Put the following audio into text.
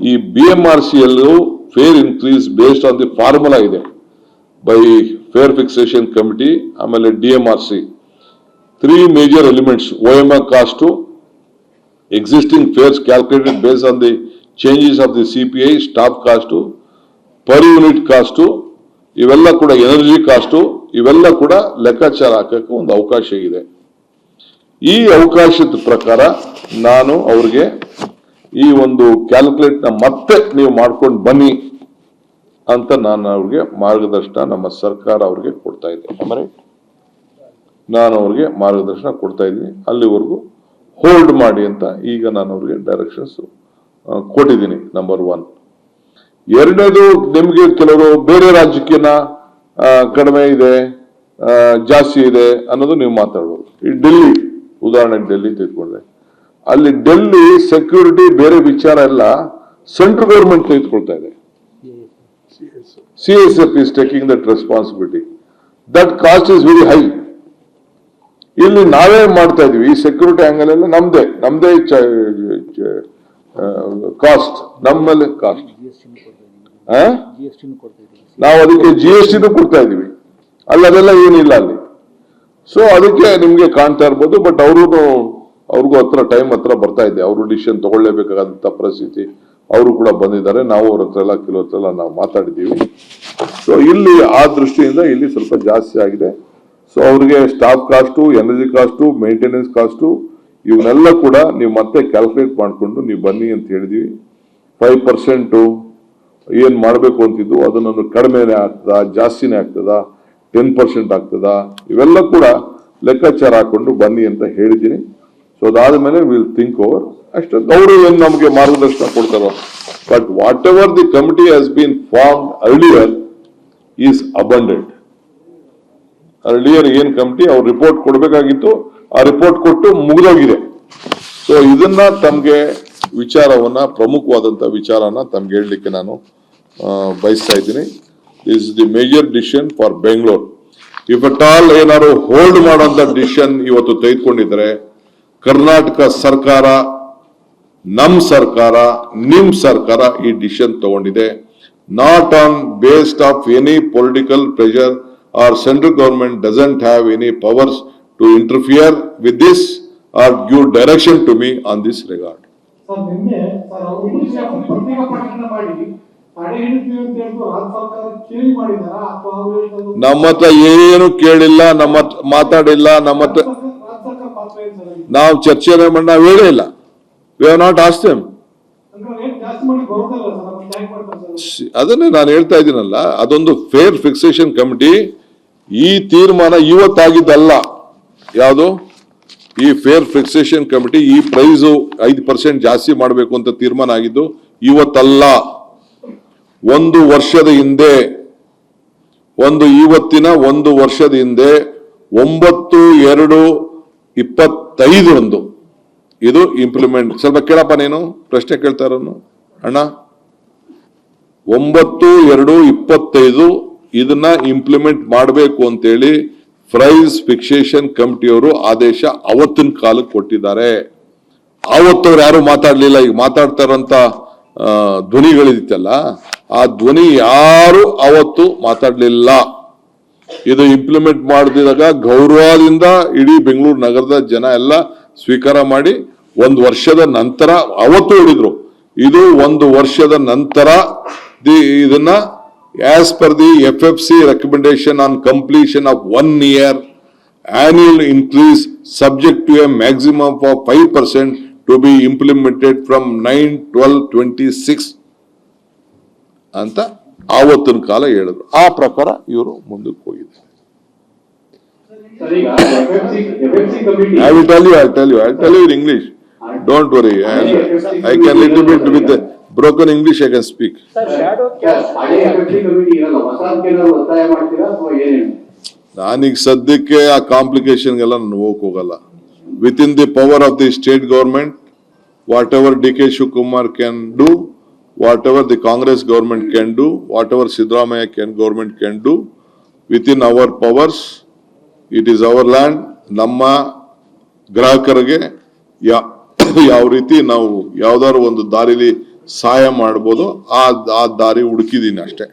ಈ B M R C ಯಲ್ಲೂ fare increase based on the formula ಇದೆ by fare fixation committee ಆಮೇಲೆ D M R C three major elements O M R cost existing fares calculated base on the changes of the C P I staff cost per unit cost ಇವೆಲ್ಲ ಕೂಡ energy cost ಇವೆಲ್ಲ ಕೂಡ ಲೆಕ್ಕಾಚಾರ ಹಾಕಕ್ಕೆ ಒಂದು ಅವಕಾಶ ಇದೆ. ಈ ಅವಕಾಶದ ಪ್ರಕಾರ ನಾನು ಅವ್ರಿಗೆ ಈ ಒಂದು ಕ್ಯಾಲ್ಕುಲೇಟ್ನ ಮತ್ತೆ ನೀವು ಮಾಡ್ಕೊಂಡು ಬನ್ನಿ ಅಂತ ನಾನು ಅವ್ರಿಗೆ ಮಾರ್ಗದರ್ಶನ ನಮ್ಮ ಸರ್ಕಾರ ಅವ್ರಿಗೆ ಕೊಡ್ತಾ ಇದೆ. ಅಂದ್ರೆ ನಾನು ಅವ್ರಿಗೆ ಮಾರ್ಗದರ್ಶನ ಕೊಡ್ತಾ ಇದ್ದೀನಿ. ಅಲ್ಲಿವರೆಗೂ ಹೋಲ್ಡ್ ಮಾಡಿ ಅಂತ ಈಗ ನಾನು ಅವ್ರಿಗೆ ಡೈರೆಕ್ಷನ್ಸ್ ಕೊಟ್ಟಿದ್ದೀನಿ ನಂಬರ್ ಒನ್ ಎರಡನೇದು, ನಿಮಗೆ ಕೆಲವರು ಬೇರೆ ರಾಜ್ಯಕ್ಕಿನ ಕಡಿಮೆ ಇದೆ ಜಾಸ್ತಿ ಇದೆ ಅನ್ನೋದು ನೀವು ಮಾತಾಡ್ಬೋದು. ಈ ಡೆಲ್ಲಿ ಉದಾಹರಣೆಗೆ ಡೆಲ್ಲಿ ತೆಗೆದುಕೊಂಡ್ರೆ. ಅಲ್ಲಿ ಡೆಲ್ಲಿ ಸೆಕ್ಯೂರಿಟಿ ಬೇರೆ ವಿಚಾರ ಎಲ್ಲ ಸೆಂಟ್ರಲ್ ಗೌರ್ಮೆಂಟ್ ತೆಗೆದುಕೊಳ್ತಾ ಇದೆ. C S F is taking that responsibility that cost is very high ಇಲ್ಲಿ ನಾವೇ ಮಾಡ್ತಾ ಇದೀವಿ ಸೆಕ್ಯೂರಿಟಿ ಆಂಗಲ್ ಎಲ್ಲ ನಮ್ದೇ ನಮ್ದೇ ಕಾಸ್ಟ್ ನಮ್ಮಲ್ಲಿ ಕಾಸ್ಟ್ ನಾವು ಅದಕ್ಕೆ ಜಿ ಎಸ್ ಟಿನೂ ಕೊಡ್ತಾ ಇದೀವಿ. ಅಲ್ಲಿ, ಅದೆಲ್ಲ ಏನಿಲ್ಲ ಅಲ್ಲಿ. ಸೊ ಅದಕ್ಕೆ ನಿಮ್ಗೆ ಕಾಣ್ತಾ ಇರ್ಬೋದು ಬಟ್ ಅವರು ಅವ್ರಿಗೂ ಹತ್ರ ಟೈಮ್ ಹತ್ರ ಬರ್ತಾ ಇದೆ. ಅವರು ಡಿಸಿಷನ್ ತಗೊಳ್ಳೇಬೇಕಾದಂತ ಪರಿಸ್ಥಿತಿ ಅವರು ಕೂಡ ಬಂದಿದ್ದಾರೆ. ನಾವು ಅವ್ರ ಹತ್ರ ಎಲ್ಲ ಕೆಲವ್ರ ಹತ್ರ ನಾವು ಮಾತಾಡಿದ್ದೀವಿ. ಸೊ ಇಲ್ಲಿ ಆ ದೃಷ್ಟಿಯಿಂದ ಇಲ್ಲಿ ಸ್ವಲ್ಪ ಜಾಸ್ತಿ ಆಗಿದೆ. ಸೊ ಅವ್ರಿಗೆ staff cost energy cost maintenance cost ಇವನ್ನೆಲ್ಲ ಕೂಡ ನೀವು ಮತ್ತೆ ಕ್ಯಾಲ್ಕುಲೇಟ್ ಮಾಡಿಕೊಂಡು ನೀವು ಬನ್ನಿ ಅಂತ ಹೇಳಿದೀವಿ ಫೈವ್ ಪರ್ಸೆಂಟು ಏನು ಮಾಡಬೇಕು ಅಂತಿದ್ದು ಅದನ್ನು ಕಡಿಮೆನೇ ಆಗ್ತದಾ, ಜಾಸ್ತಿನೇ ಆಗ್ತದಾ ಟೆನ್ ಪರ್ಸೆಂಟ್ ಆಗ್ತದಾ, ಇವೆಲ್ಲ ಕೂಡ ಲೆಕ್ಕಾಚಾರ ಹಾಕೊಂಡು ಬನ್ನಿ ಅಂತ ಹೇಳಿದ್ದೀನಿ. ಸೊ ಅದಾದ್ಮೇಲೆ ವಿಲ್ ಥಿಂಕ್ ಓವರ್ ಅಷ್ಟೇ. ಅವರು ಏನು ನಮಗೆ ಮಾರ್ಗದರ್ಶನ ಕೊಡ್ತಾರೋ. But whatever the committee has been form earlier is abundant earlier ಏನ್ ಕಮಿಟಿ ಅವ್ರು ರಿಪೋರ್ಟ್ ಕೊಡಬೇಕಾಗಿತ್ತು. ಆ ರಿಪೋರ್ಟ್ ಕೊಟ್ಟು ಮುಗಿದೋಗಿದೆ. ಸೊ ಇದನ್ನ ತಮಗೆ ವಿಚಾರವನ್ನ ಪ್ರಮುಖವಾದಂಥ ವಿಚಾರನ ತಮ್ಗೆ ಹೇಳಲಿಕ್ಕೆ ನಾನು ಬಯಸ್ತಾ ಇದ್ದೀನಿ. Is the major decision for Bengaluru if at all ಏನಾದ್ರು ಹೋಲ್ಡ್ ಮಾಡುವಂತ ಡಿಸಿಷನ್ ಇವತ್ತು ತೆಗೆದುಕೊಂಡಿದ್ರೆ ಕರ್ನಾಟಕ ಸರ್ಕಾರ ನಮ್ಮ ಸರ್ಕಾರ ನಿಮ್ಮ ಸರ್ಕಾರ ಈ ಡಿಸಿಷನ್ ತಗೊಂಡಿದೆ. Not on based of any political pressure or central government doesn't have any powers to interfere with this or give direction to me on this regard ನಮ್ಮ ಹತ್ರ ಏನು ಕೇಳಿಲ್ಲ ನಮ್ಮ ಮಾತಾಡಿಲ್ಲ ನಮ್ಮ ಹತ್ರ ನಾವು ಚರ್ಚೆನ ಮಾಡಿ ನಾವು ಹೇಳೇ ಇಲ್ಲ we are not as them ಅದನ್ನೇ ನಾನು ಹೇಳ್ತಾ ಇದ್ದೀನಲ್ಲ, ಅದೊಂದು ಫೇರ್ ಫಿಕ್ಸೇಷನ್ ಕಮಿಟಿ ಈ ತೀರ್ಮಾನ ಇವತ್ತಾಗಿದ್ದಲ್ಲ. ಯಾವುದು? ಈ ಫೇರ್ ಫಿಕ್ಸೇಷನ್ ಕಮಿಟಿ ಈ ಪ್ರೈಸ್ ಐದು ಪರ್ಸೆಂಟ್ ಜಾಸ್ತಿ ಮಾಡಬೇಕು ಅಂತ ತೀರ್ಮಾನ ಆಗಿದ್ದು ಇವತ್ತಲ್ಲ. ಒಂದು ವರ್ಷದ ಹಿಂದೆ, ಒಂದು ಇವತ್ತಿನ ಒಂದು ವರ್ಷದ ಹಿಂದೆ ಒಂಬತ್ತು ಎರಡು ಇಪ್ಪತ್ತೈದರಂದು ಇದು ಇಂಪ್ಲಿಮೆಂಟ್ ಸ್ವಲ್ಪ ಕೇಳಪ್ಪ ನೀನು, ಪ್ರಶ್ನೆ ಕೇಳ್ತಾ ಇರೋನು. ಅಣ್ಣ, ಒಂಬತ್ತು, ಎರಡು, ಇಪ್ಪತ್ತೈದು, ಇದನ್ನ ಇಂಪ್ಲಿಮೆಂಟ್ ಮಾಡಬೇಕು ಅಂತೇಳಿ ಪ್ರೈಸ್ ಫಿಕ್ಸೇಷನ್ ಕಮಿಟಿಯವರು ಆದೇಶ ಅವತ್ತಿನ ಕಾಲಕ್ಕೆ ಕೊಟ್ಟಿದ್ದಾರೆ. ಅವತ್ತವ್ರು ಯಾರು ಮಾತಾಡಲಿಲ್ಲ, ಈಗ ಮಾತಾಡ್ತಾ ಧ್ವನಿಗಳಿತ್ತಲ್ಲ ಆ ಧ್ವನಿ ಯಾರು ಅವತ್ತು ಮಾತಾಡ್ಲಿಲ್ಲ. ಇದು ಇಂಪ್ಲಿಮೆಂಟ್ ಮಾಡಿದಾಗ ಗೌರವದಿಂದ ಇಡೀ ಬೆಂಗಳೂರು ನಗರದ ಜನ ಎಲ್ಲ ಸ್ವೀಕಾರ ಮಾಡಿ ಒಂದು ವರ್ಷದ ನಂತರ ಅವತ್ತು ಹೇಳಿದ್ರು. ಇದು ಒಂದು ವರ್ಷದ ನಂತರ ದಿ ಇದನ್ನ as per the F F C recommendation on completion of one year annual increase subject to a maximum of five percent to be implemented from nine twelve twenty six ಅಂತ ಆವತ್ತಿನ ಕಾಲ ಹೇಳಿದ್ರು. ಆ ಪ್ರಕಾರ ಇವರು ಮುಂದಕ್ಕೆ ಹೋಗಿದ್ದಾರೆ. ಸರ್ ಈಗ ವರಿ I committee I will tell you, I tell you, I'll English you in English. Don't worry, and I can little bit with the broken English I can speak. Sir, ಹಳೆ FFC ಕಮಿಟಿ ಇರಲ್ಲ. ಹೊಸದಕ್ಕೆ ಏನಾದ್ರು ಒತ್ತಾಯ ಮಾಡ್ತೀರಾ ಅಥವಾ ಏನೇನು? ನಾನೀಗ ಸದ್ಯಕ್ಕೆ ಆ ಕಾಂಪ್ಲಿಕೇಶನ್ಗೆಲ್ಲ ನಾನು ಹೋಗಕ್ ಹೋಗಲ್ಲ. Within the power of the state government whatever D K Shivakumar can do whatever the Congress government can do whatever Siddaramaiah can government can do within our powers it is our land ನಮ್ಮ ಗ್ರಾಹಕರಿಗೆ ಯಾವ ರೀತಿ ನಾವು ಯಾವ್ದಾದ್ರು ಒಂದು ದಾರಿಲಿ ಸಹಾಯ ಮಾಡ್ಬೋದು ಆ ದಾರಿ ಹುಡುಕಿದೀನಿ ಅಷ್ಟೇ